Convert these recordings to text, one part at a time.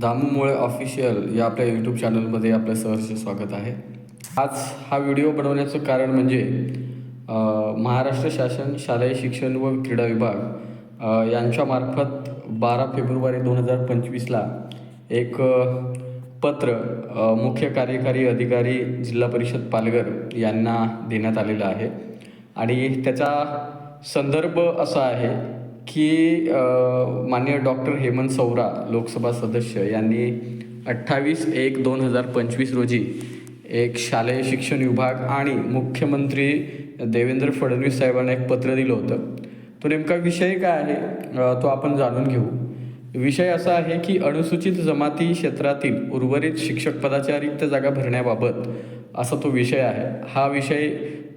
दामूमुळे official या आपल्या YouTube चॅनलमध्ये आपलं सहर्ष स्वागत आहे. आज हा व्हिडिओ बनवण्याचं कारण म्हणजे महाराष्ट्र शासन शालेय शिक्षण व क्रीडा विभाग यांच्यामार्फत बारा फेब्रुवारी दोन हजार पंचवीसला एक पत्र मुख्य कार्यकारी अधिकारी जिल्हा परिषद पालघर यांना देण्यात आलेलं आहे. आणि त्याचा संदर्भ असा आहे की माननीय डॉक्टर हेमंत सौरा लोकसभा सदस्य यांनी अठ्ठावीस एक दोन हजार पंचवीस रोजी एक शालेय शिक्षण विभाग आणि मुख्यमंत्री देवेंद्र फडणवीस साहेबांना एक पत्र दिलं होतं. तो नेमका विषय काय आहे? तो आपण जाणून घेऊ. विषय असा आहे की अनुसूचित जमाती क्षेत्रातील उर्वरित शिक्षक पदाच्या रिक्त जागा भरण्याबाबत असा तो विषय आहे. हा विषय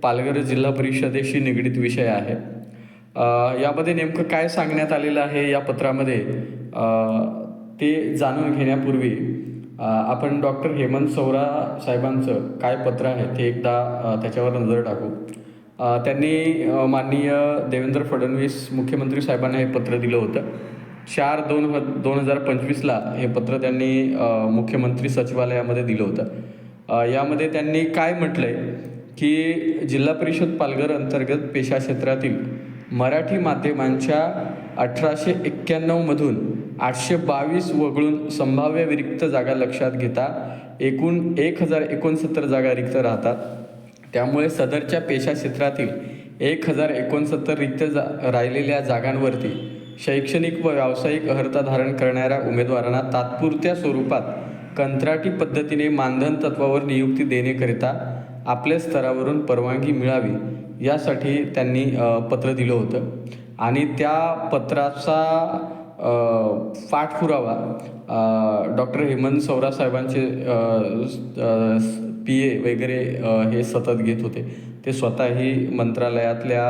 पालघर जिल्हा परिषदेशी निगडीत विषय आहे. यामध्ये नेमकं काय सांगण्यात आलेलं आहे या पत्रामध्ये? ते जाणून घेण्यापूर्वी आपण डॉक्टर हेमंत सौरा साहेबांचं काय पत्र आहे ते एकदा त्याच्यावर नजर टाकू. त्यांनी माननीय देवेंद्र फडणवीस मुख्यमंत्री साहेबांना हे पत्र दिलं होतं. चार दोन ह दोन हजार पंचवीसला हे पत्र त्यांनी मुख्यमंत्री सचिवालयामध्ये दिलं होतं. यामध्ये त्यांनी काय म्हटलं आहे की जिल्हा परिषद पालघर अंतर्गत पेशा क्षेत्रातील मराठी माध्यमांच्या अठराशे एक्क्याण्णवमधून आठशे बावीस वगळून संभाव्य रिक्त जागा लक्षात घेता एकूण एक हजार एकोणसत्तर जागा रिक्त राहतात. त्यामुळे सदरच्या पेशा क्षेत्रातील एक हजार एकोणसत्तर रिक्त जा राहिलेल्या जागांवरती शैक्षणिक व व्यावसायिक अर्हता धारण करणाऱ्या उमेदवारांना तात्पुरत्या स्वरूपात कंत्राटी पद्धतीने मानधन तत्वावर नियुक्ती देण्याकरिता आपल्या स्तरावरून परवानगी मिळावी यासाठी त्यांनी पत्र दिलं होतं. आणि त्या पत्राचा पाठपुरावा डॉक्टर हेमंत सौरा साहेबांचे पी ए वगैरे हे सतत घेत होते. ते स्वतःही मंत्रालयातल्या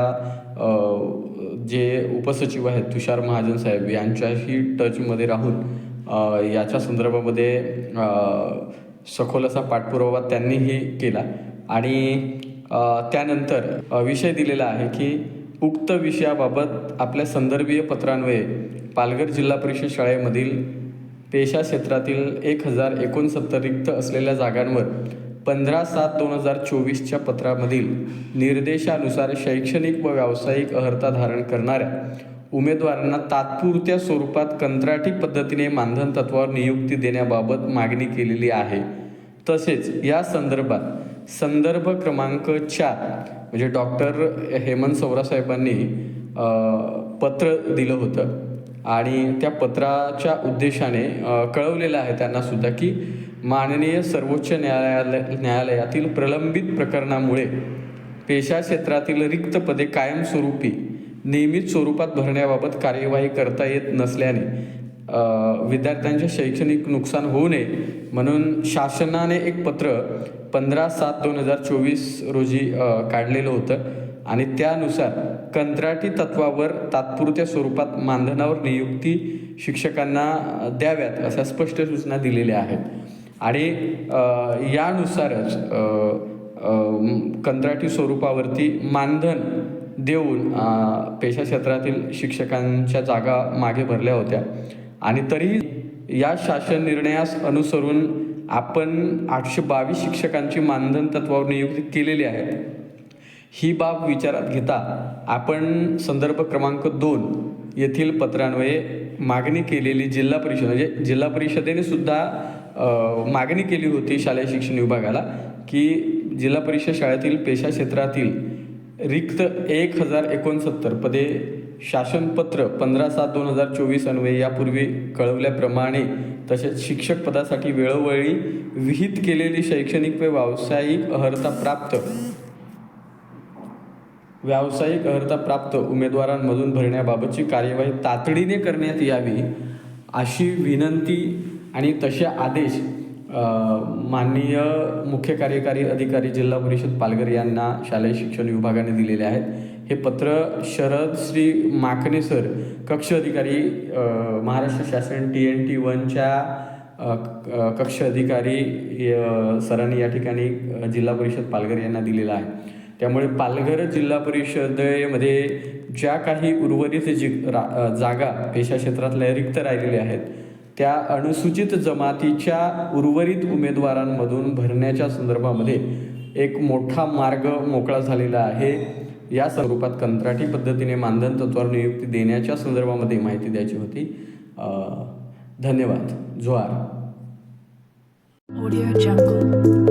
जे उपसचिव आहेत तुषार महाजन साहेब यांच्याही टचमध्ये राहून याच्या संदर्भामध्ये सखोल असा पाठपुरावा त्यांनीही केला. आणि त्यानंतर विषय दिलेला आहे की उक्त विषयाबाबत आपल्या संदर्भीय पत्रान्वये पालघर जिल्हा परिषद शाळेमधील पेशा क्षेत्रातील एक हजार एकोणसत्तर रिक्त असलेल्या जागांवर पंधरा सात दोन हजार चोवीसच्या पत्रामधील निर्देशानुसार शैक्षणिक व व्यावसायिक अर्हता धारण करणाऱ्या उमेदवारांना तात्पुरत्या स्वरूपात कंत्राटी पद्धतीने मानधन तत्वावर नियुक्ती देण्याबाबत मागणी केलेली आहे. तसेच या संदर्भात संदर्भ क्रमांक चार. म्हणजे डॉक्टर हेमंत सौरासाहेबांनी पत्र दिलं होतं. आणि त्या पत्राच्या उद्देशाने कळवलेलं आहे त्यांना सुद्धा की माननीय सर्वोच्च न्यायालय न्यायालयातील प्रलंबित प्रकरणामुळे पेशा क्षेत्रातील रिक्त पदे कायमस्वरूपी नियमित स्वरूपात भरण्याबाबत कार्यवाही करता येत नसल्याने विद्यार्थ्यांचे शैक्षणिक नुकसान होऊ नये म्हणून शासनाने एक पत्र पंधरा सात दोन हजार चोवीस रोजी काढलेलं होतं आणि त्यानुसार कंत्राटी तत्वावर तात्पुरत्या स्वरूपात मानधनावर नियुक्ती शिक्षकांना द्याव्यात अशा स्पष्ट सूचना दिलेल्या आहेत. आणि यानुसारच कंत्राटी स्वरूपावरती मानधन देऊन पेशा क्षेत्रातील शिक्षकांच्या जागा मागे भरल्या होत्या. आणि तरी या शासन निर्णयास अनुसरून आपण आठशे बावीस शिक्षकांची मानधन तत्वावर नियुक्ती केलेली आहे. ही बाब विचारात घेता आपण संदर्भ क्रमांक दोन येथील पत्रान्वये मागणी केलेली जिल्हा परिषद म्हणजे जिल्हा परिषदेने सुद्धा मागणी केली होती शालेय शिक्षण विभागाला की जिल्हा परिषद शाळेतील पेशा क्षेत्रातील रिक्त एक हजार एकोणसत्तर पदे शासनपत्र पंधरा सात दोन हजार चोवीस अन्वये यापूर्वी कळवल्याप्रमाणे तसेच शिक्षक पदासाठी वेळोवेळी विहित केलेली शैक्षणिक व व्यावसायिक अर्हता प्राप्त. व्यावसायिक अर्हता प्राप्त उमेदवारांमधून भरण्याबाबतची कार्यवाही तातडीने करण्यात यावी अशी विनंती आणि तसे आदेश माननीय मुख्य कार्यकारी अधिकारी जिल्हा परिषद पालघर यांना शालेय शिक्षण विभागाने दिलेले आहेत. हे पत्र शरद श्री माकणे सर कक्ष अधिकारी महाराष्ट्र शासन टी एन टी वनच्या कक्ष अधिकारी सरांनी या ठिकाणी जिल्हा परिषद पालघर यांना दिलेला आहे. त्यामुळे पालघर जिल्हा परिषदेमध्ये ज्या काही उर्वरित जी रा जागा पेशा क्षेत्रातल्या रिक्त राहिलेल्या आहेत त्या अनुसूचित जमातीच्या उर्वरित उमेदवारांमधून भरण्याच्या संदर्भामध्ये एक मोठा मार्ग मोकळा झालेला आहे. या स्वरूपात कंत्राटी पद्धतीने मानधन तत्वावर नियुक्ती देण्याच्या संदर्भामध्ये माहिती द्यायची होती. धन्यवाद. जोहार. Audio Jungle.